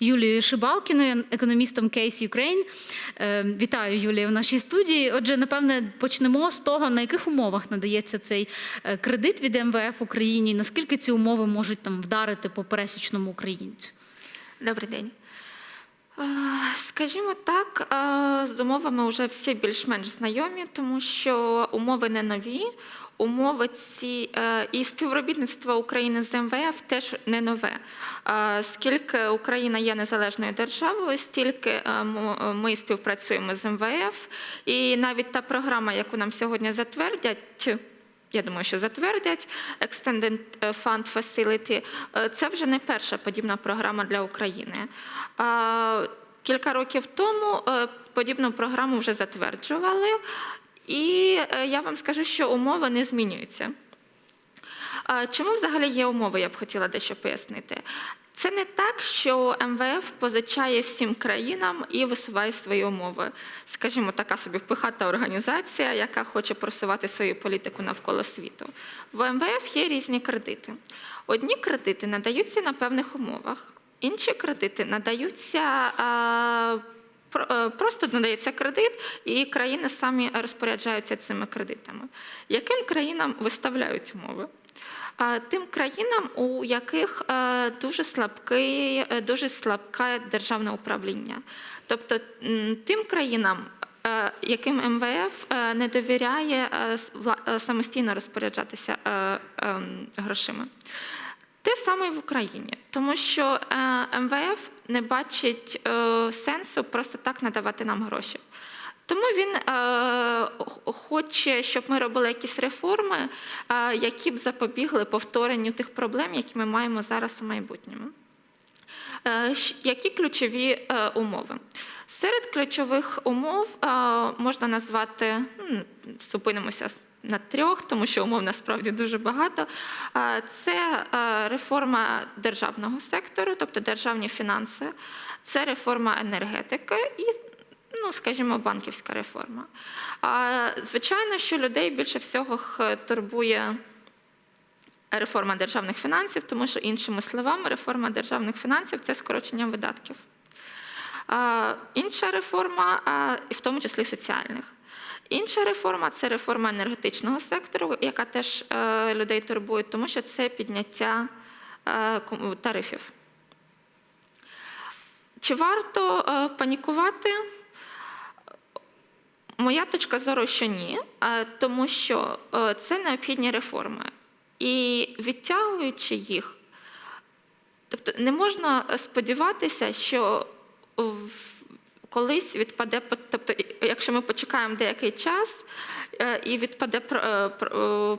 Юлією Шибалкіною, економістом Case Ukraine. Е, Вітаю, Юлія, в нашій студії. Отже, напевне, почнемо з того, на яких умовах надається цей е, кредит від МВФ Україні, наскільки ці умови можуть там вдарити по пересічному українцю. Добрий день. Е, Скажімо так, е, з умовами вже всі більш-менш знайомі, тому що умови не нові. Умови ці е, і співробітництво України з МВФ теж не нове. Скільки Україна є незалежною державою, стільки ми співпрацюємо з МВФ. І навіть та програма, яку нам сьогодні затвердять, я думаю, що затвердять Extended Fund Facility. Е, Це вже не перша подібна програма для України. Е, Кілька років тому е, подібну програму вже затверджували, і е, я вам скажу, що умови не змінюються. Чому взагалі є умови, я б хотіла дещо пояснити. Це не так, що МВФ позичає всім країнам і висуває свої умови. Скажімо, така собі впихата організація, яка хоче просувати свою політику навколо світу. В МВФ є різні кредити. Одні кредити надаються на певних умовах, інші кредити надаються. е, Просто надається кредит, і країни самі розпоряджаються цими кредитами. Яким країнам виставляють умови? Тим країнам, у яких е, дуже слабкий, е, дуже слабке державне управління. Тобто тим країнам, е, яким МВФ не довіряє самостійно розпоряджатися ем, грошима. Те саме і в Україні, тому що МВФ не бачить сенсу просто так надавати нам гроші. Тому він е, хоче, щоб ми робили якісь реформи, е, які б запобігли повторенню тих проблем, які ми маємо зараз у майбутньому. Е, Які ключові умови? Серед ключових умов можна назвати, зупинимося на трьох, тому що умов насправді дуже багато. Це реформа державного сектору, тобто державні фінанси, це реформа енергетики і, ну, скажімо, банківська реформа. А, Звичайно, що людей більше всього турбує реформа державних фінансів, тому що іншими словами, реформа державних фінансів це скорочення видатків. Інша реформа, і в тому числі соціальних. Інша реформа це реформа енергетичного сектору, яка теж е, людей турбує, тому що це підняття е, тарифів. Чи варто е, панікувати? Моя точка зору, що ні, тому що е, це необхідні реформи. І відтягуючи їх, тобто не можна сподіватися, що колись відпаде, тобто, якщо ми почекаємо деякий час е, і відпаде е,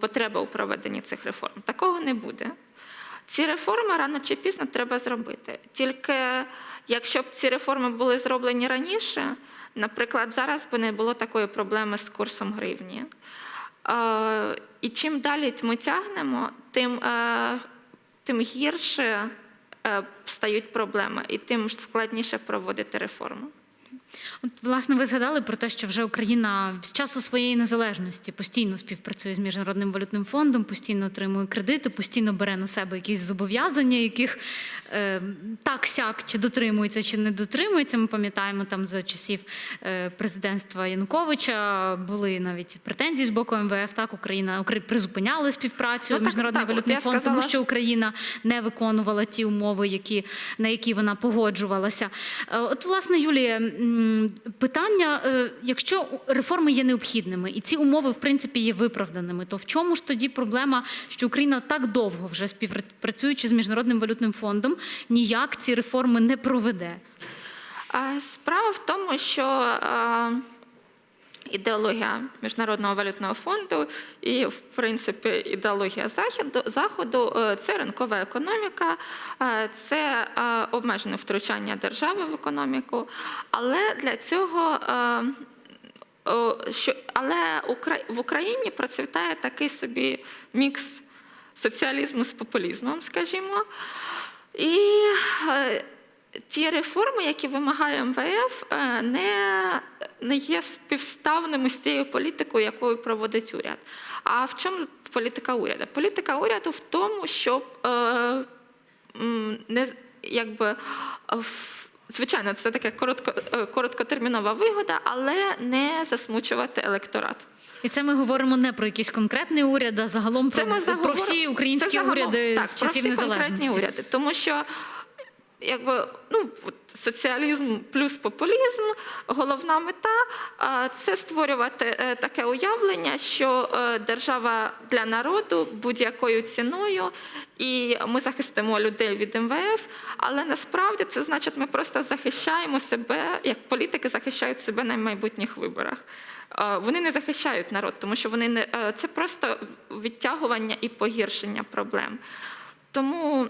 потреба у проведенні цих реформ. Такого не буде. Ці реформи рано чи пізно треба зробити. Тільки якщо б ці реформи були зроблені раніше, наприклад, зараз би не було такої проблеми з курсом гривні. Е, І чим далі ми тягнемо, тим, е, тим гірше е, стають проблеми, і тим складніше проводити реформи. От, власне, ви згадали про те, що вже Україна з часу своєї незалежності постійно співпрацює з Міжнародним валютним фондом, постійно отримує кредити, постійно бере на себе якісь зобов'язання, яких е, так сяк чи дотримується, чи не дотримується. Ми пам'ятаємо там за часів е, президентства Януковича були навіть претензії з боку МВФ. Так, Україна Украї- призупиняли співпрацю Ну, так, Міжнародний так, валютний фонд, тому сказала, що що- Україна не виконувала ті умови, які, на які вона погоджувалася. Е, От, власне, Юлія, питання: е, якщо реформи є необхідними і ці умови, в принципі, є виправданими, то в чому ж тоді проблема, що Україна так довго вже співпрацюючи з Міжнародним валютним фондом, ніяк ці реформи не проведе? Справа в тому, що е, ідеологія Міжнародного валютного фонду і, в принципі, ідеологія Заходу, е, це ринкова економіка, е, це е, обмежене втручання держави в економіку. Але для цього. що, але в Україні процвітає такий собі мікс соціалізму з популізмом, скажімо. І ті реформи, які вимагає МВФ, е, не, не є співставними з тією політикою, якою проводить уряд. А в чому політика уряду? Політика уряду в тому, щоб е, не, якби звичайно, це таке коротко, е, короткотермінова вигода, але не засмучувати електорат. І це ми говоримо не про якийсь конкретний уряд, а загалом Це про, ми про заговоримо- всі українські це загалом- уряди так, з про часів всі незалежності. уряди, тому що якби ну соціалізм плюс популізм, головна мета це створювати е, таке уявлення, що е, держава для народу будь-якою ціною, і ми захистимо людей від МВФ. Але насправді це значить, ми просто захищаємо себе, як політики захищають себе на майбутніх виборах. Вони не захищають народ, тому що вони не е, це просто відтягування і погіршення проблем. Тому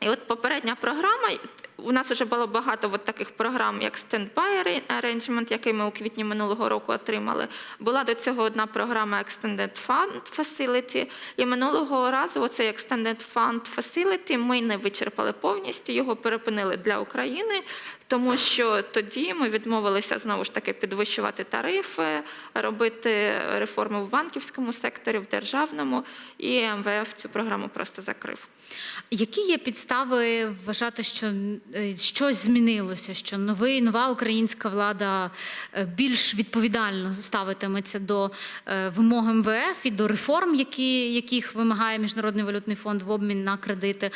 і от попередня програма. У нас вже було багато от таких програм, як Standby Arrangement, який ми у квітні минулого року отримали. Була до цього одна програма Extended Fund Facility. І минулого разу оцей Extended Fund Facility ми не вичерпали повністю, його перепинили для України, тому що тоді ми відмовилися знову ж таки підвищувати тарифи, робити реформи в банківському секторі, в державному, і МВФ цю програму просто закрив. Які є підстави вважати, що е, щось змінилося, що новий, нова українська влада е, більш відповідально ставитиметься до е, вимог МВФ і до реформ, які, яких вимагає Міжнародний валютний фонд в обмін на кредити?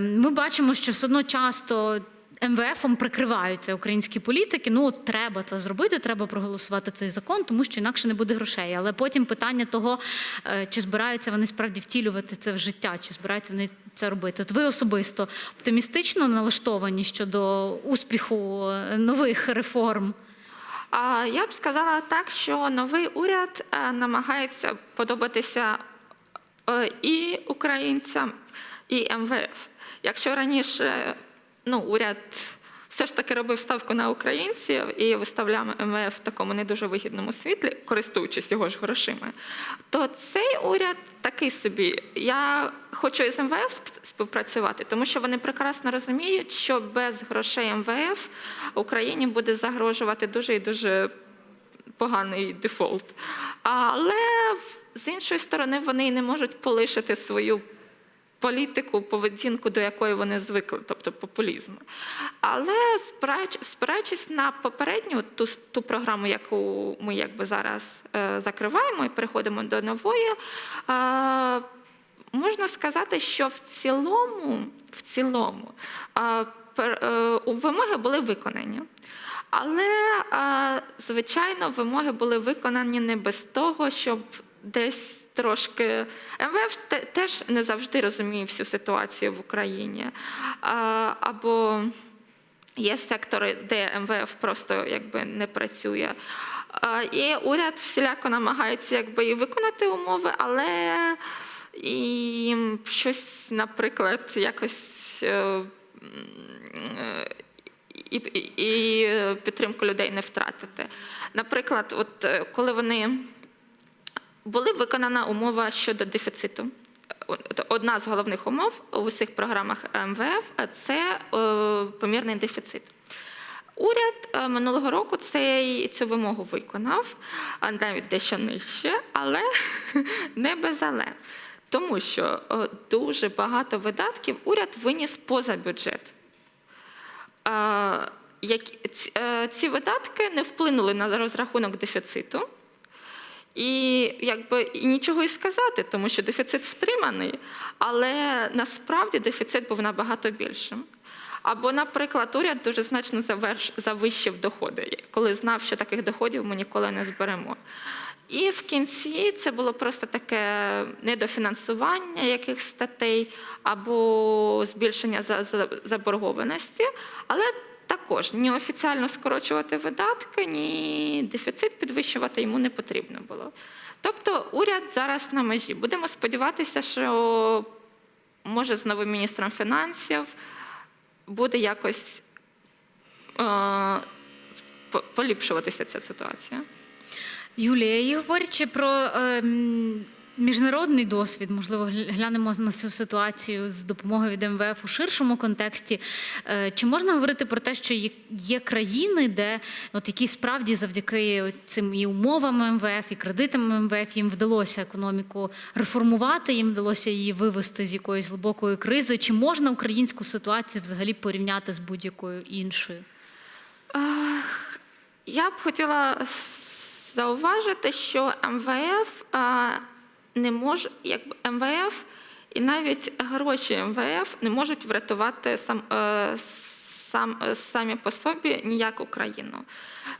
Ми бачимо, що все одно часто. МВФом прикриваються українські політики. Ну от треба це зробити, треба проголосувати цей закон, тому що інакше не буде грошей. Але потім питання того, е, чи збираються вони справді втілювати це в життя, чи збираються вони це робити. От ви особисто оптимістично налаштовані щодо успіху е, нових реформ. Я б сказала так, що новий уряд е, намагається подобатися і українцям, і МВФ. Якщо раніше ну, уряд все ж таки робив ставку на українців і виставляв МВФ в такому не дуже вигідному світлі, користуючись його ж грошима, то цей уряд такий собі. Я хочу із МВФ співпрацювати, тому що вони прекрасно розуміють, що без грошей МВФ Україні буде загрожувати дуже і дуже поганий дефолт. Але з іншої сторони вони не можуть полишити свою політику, поведінку, до якої вони звикли, тобто популізм. Але спираючись на попередню ту, ту програму, яку ми якби зараз е, закриваємо і переходимо до нової. Е, Можна сказати, що в цілому, в цілому е, е, вимоги були виконані. Але, е, звичайно, вимоги були виконані не без того, щоб десь трошки МВФ теж не завжди розуміє всю ситуацію в Україні. Або є сектори, де МВФ просто якби не працює. І уряд всіляко намагається якби і виконати умови, але і щось, наприклад, якось. е, і, і підтримку людей не втратити. Наприклад, от е, коли вони була виконана умова щодо дефіциту. Одна з головних умов у всіх програмах МВФ це е, помірний дефіцит. Уряд е, минулого року цей, цю вимогу виконав, а навіть дещо нижче, але не без але. Тому що е, дуже багато видатків уряд виніс поза бюджет. Ці видатки не вплинули на розрахунок дефіциту. І якби і нічого і сказати, тому що дефіцит втриманий, але насправді дефіцит був набагато більшим. Або, наприклад, уряд дуже значно заверш, завищив доходи, коли знав, що таких доходів ми ніколи не зберемо. І в кінці це було просто таке недофінансування якихось статей або збільшення за- за- заборгованості, але також ні офіціально скорочувати видатки, ні дефіцит підвищувати йому не потрібно було. Тобто уряд зараз на межі. Будемо сподіватися, що може з новим міністром фінансів буде якось е, поліпшуватися ця ситуація. Юлія, і говорячи про ем, міжнародний досвід, можливо, глянемо на цю ситуацію з допомогою від МВФ у ширшому контексті. Е, Чи можна говорити про те, що є, країни, де от які справді завдяки цим і умовам МВФ, і кредитам МВФ їм вдалося економіку реформувати, їм вдалося її вивести з якоїсь глибокої кризи? Чи можна українську ситуацію взагалі порівняти з будь-якою іншою? Я б хотіла зауважити, що МВФ а, не може, якби МВФ і навіть гроші МВФ не можуть врятувати сам, е, сам, е, самі по собі ніяку країну.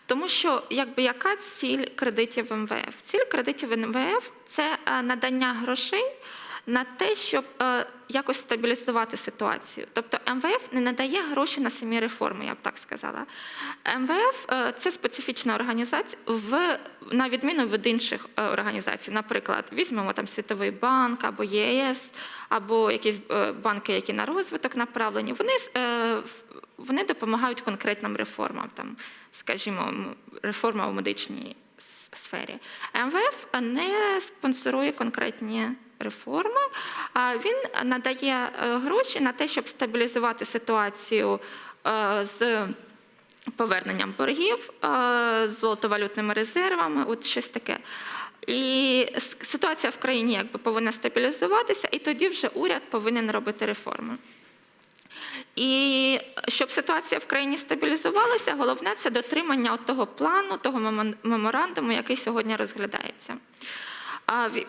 Тому що якби яка ціль кредитів МВФ? Ціль кредитів МВФ це е, надання грошей на те, щоб е, якось стабілізувати ситуацію. Тобто МВФ не надає гроші на самі реформи, я б так сказала. МВФ е, це специфічна організація, в, на відміну від інших е, організацій. Наприклад, візьмемо там Світовий банк або ЄС, або якісь банки, які на розвиток направлені. Вони вони допомагають конкретним реформам, там, скажімо, реформа у медичній сфері. МВФ не спонсорує конкретні реформи, він надає е, гроші на те, щоб стабілізувати ситуацію е, з поверненням боргів, е, з золотовалютними резервами, от щось таке. І ситуація в країні якби повинна стабілізуватися, і тоді вже уряд повинен робити реформи. І щоб ситуація в країні стабілізувалася, головне це дотримання от того плану, того меморандуму, який сьогодні розглядається.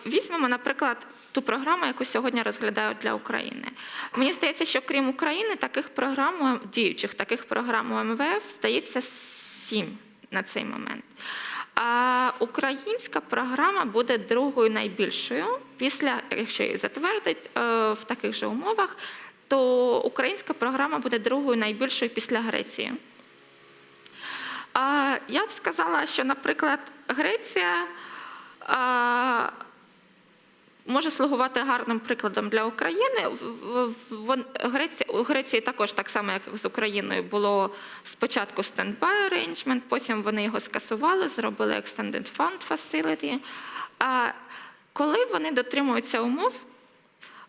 Візьмемо, наприклад, ту програму, яку сьогодні розглядають для України. Мені здається, що крім України, таких програм, діючих таких програм у МВФ, здається, сім на цей момент. А українська програма буде другою найбільшою після, якщо її затвердять е, в таких же умовах, то українська програма буде другою найбільшою після Греції. Я б сказала, що, наприклад, Греція може слугувати гарним прикладом для України. У Греції також так само, як з Україною, було спочатку stand-by arrangement, потім вони його скасували, зробили extended fund facility. Коли вони дотримуються умов,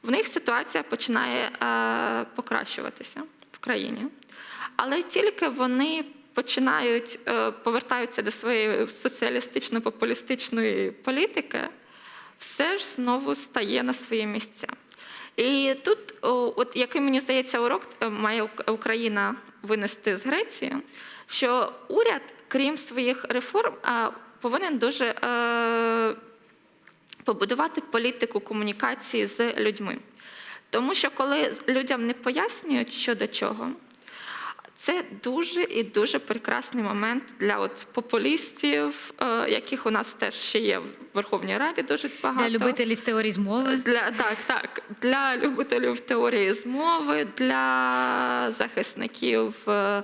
в них ситуація починає е, покращуватися в країні. Але тільки вони починають е, повертаються до своєї соціалістично-популістичної політики, все ж знову стає на свої місця. І тут, от який мені здається, урок е, має Україна винести з Греції, що уряд, крім своїх реформ, е, повинен дуже побудувати політику комунікації з людьми. Тому що коли людям не пояснюють, що до чого, це дуже і дуже прекрасний момент для от популістів, е, яких у нас теж ще є в Верховній Раді дуже багато. Для любителів теорії змови. Для, так, так, для любителів теорії змови, для захисників е,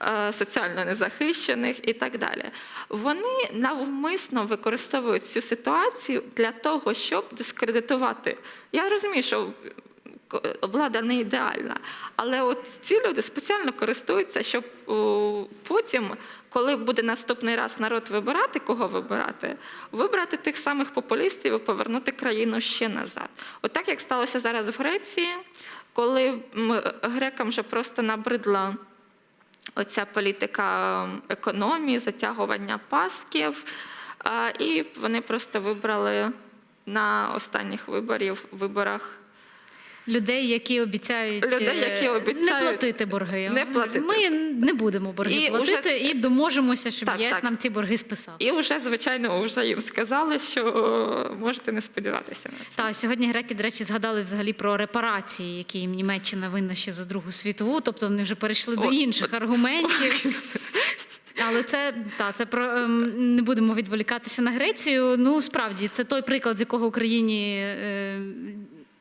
е, соціально незахищених і так далі. Вони навмисно використовують цю ситуацію для того, щоб дискредитувати. Я розумію, що влада не ідеальна, але от ці люди спеціально користуються, щоб потім, коли буде наступний раз народ вибирати, кого вибирати, вибрати тих самих популістів і повернути країну ще назад. От так як сталося зараз в Греції, коли грекам вже просто набридла оця політика економії, затягування пасків, і вони просто вибрали на останніх виборів, виборах Людей, які обіцяють, Людей, які е, обіцяють не платити борги. не платити. Ми не будемо борги І платити уже- і доможемося, щоб Так, ЄС так. нам ці борги списав. І вже, звичайно, вже їм сказали, що можете не сподіватися на це. Та сьогодні греки, до речі, згадали взагалі про репарації, які їм Німеччина винна ще за Другу світову. Тобто вони вже перейшли до О, інших аргументів. Але це та це про ем, не будемо відволікатися на Грецію. Ну справді це той приклад, з якого Україні е,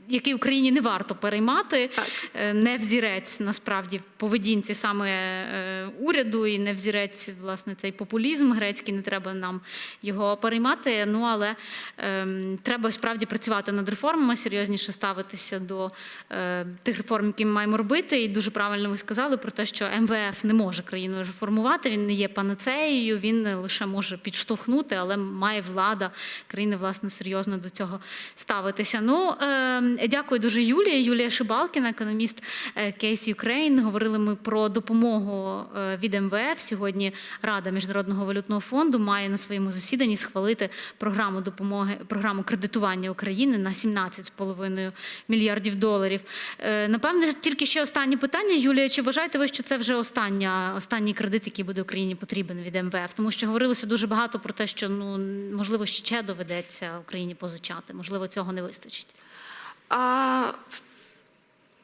який Україні не варто переймати, Так. Е, не взірець насправді в поведінці саме е, уряду, і не взірець власне цей популізм грецький. Не треба нам його переймати. Ну але ем, треба справді працювати над реформами, серйозніше ставитися до е, тих реформ, які ми маємо робити. І дуже правильно ви сказали про те, що МВФ не може країну реформувати. Він не є панацеєю, він лише може підштовхнути, але має влада країни власне серйозно до цього ставитися. Ну е, дякую дуже Юлія. Юлія Шибалкіна, економіст Case Ukraine. Говорили ми про допомогу е, від МВФ. Сьогодні Рада Міжнародного валютного фонду має на своєму засіданні схвалити програму допомоги, програму кредитування України на 17,5 мільярдів доларів. Е, Напевне, тільки ще останнє питання, Юлія. Чи вважаєте ви, що це вже остання, останній кредит, який буде Україні потрібен від МВФ? Тому що говорилося дуже багато про те, що ну можливо ще доведеться Україні позичати. Можливо, цього не вистачить. А,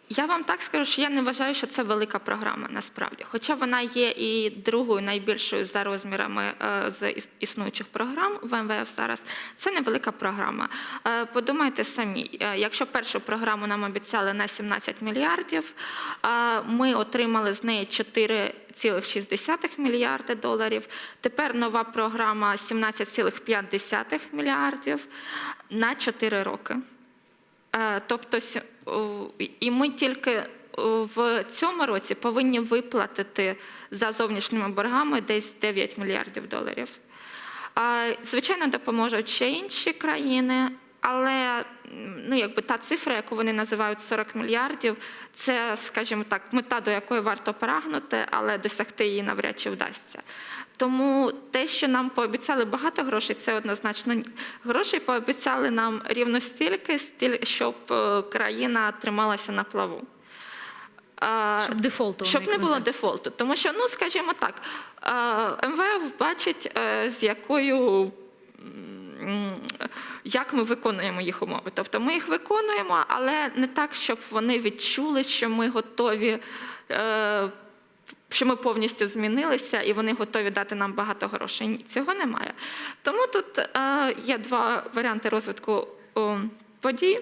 я вам так скажу, що я не вважаю, що це велика програма насправді. Хоча вона є і другою найбільшою за розмірами е, з існуючих програм в МВФ зараз. Це невелика програма. Е, Подумайте самі, е, якщо першу програму нам обіцяли на 17 мільярдів, ми отримали з неї 4,6 мільярди доларів. Тепер нова програма 17,5 мільярдів на 4 роки. Е, Тобто, і ми тільки в цьому році повинні виплатити за зовнішніми боргами десь 9 мільярдів доларів. Звичайно, допоможуть ще інші країни, але ну, якби та цифра, яку вони називають 40 мільярдів, це, скажімо так, мета, до якої варто прагнути, але досягти її навряд чи вдасться. Тому те, що нам пообіцяли багато грошей, це однозначно ні. Грошей пообіцяли нам рівно стільки, щоб е, країна трималася на плаву. Щоб дефолту щоб не було дефолту. Тому що, ну скажімо так, МВФ бачить, е, з якою. Як ми виконуємо їх умови? Тобто ми їх виконуємо, але не так, щоб вони відчули, що ми готові, е, що ми повністю змінилися і вони готові дати нам багато грошей. Ні, цього немає. Тому тут е, є два варіанти розвитку о, подій.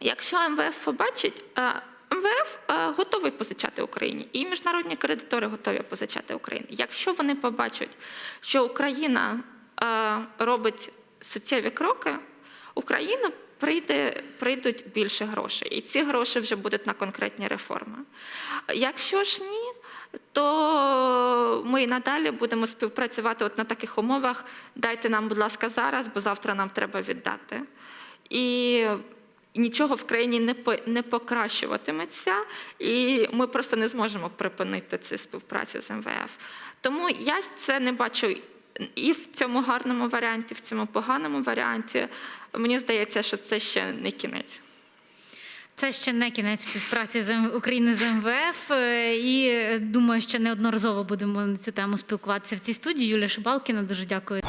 Якщо МВФ побачить, е, МВФ е, готовий позичати Україні, і міжнародні кредитори готові позичати Україні. Якщо вони побачать, що Україна е, робить суттєві кроки, Україна прийде, прийдуть більше грошей, і ці гроші вже будуть на конкретні реформи. Якщо ж ні, то ми і надалі будемо співпрацювати от на таких умовах. Дайте нам, будь ласка, зараз, бо завтра нам треба віддати. І нічого в країні не по- не покращуватиметься, і ми просто не зможемо припинити цю співпрацю з МВФ. Тому я це не бачу і в цьому гарному варіанті, в цьому поганому варіанті. Мені здається, що це ще не кінець. Це ще не кінець співпраці з України з МВФ. е, І е, думаю, ще неодноразово будемо на цю тему спілкуватися в цій студії. Юлія Шибалкіна, дуже дякую.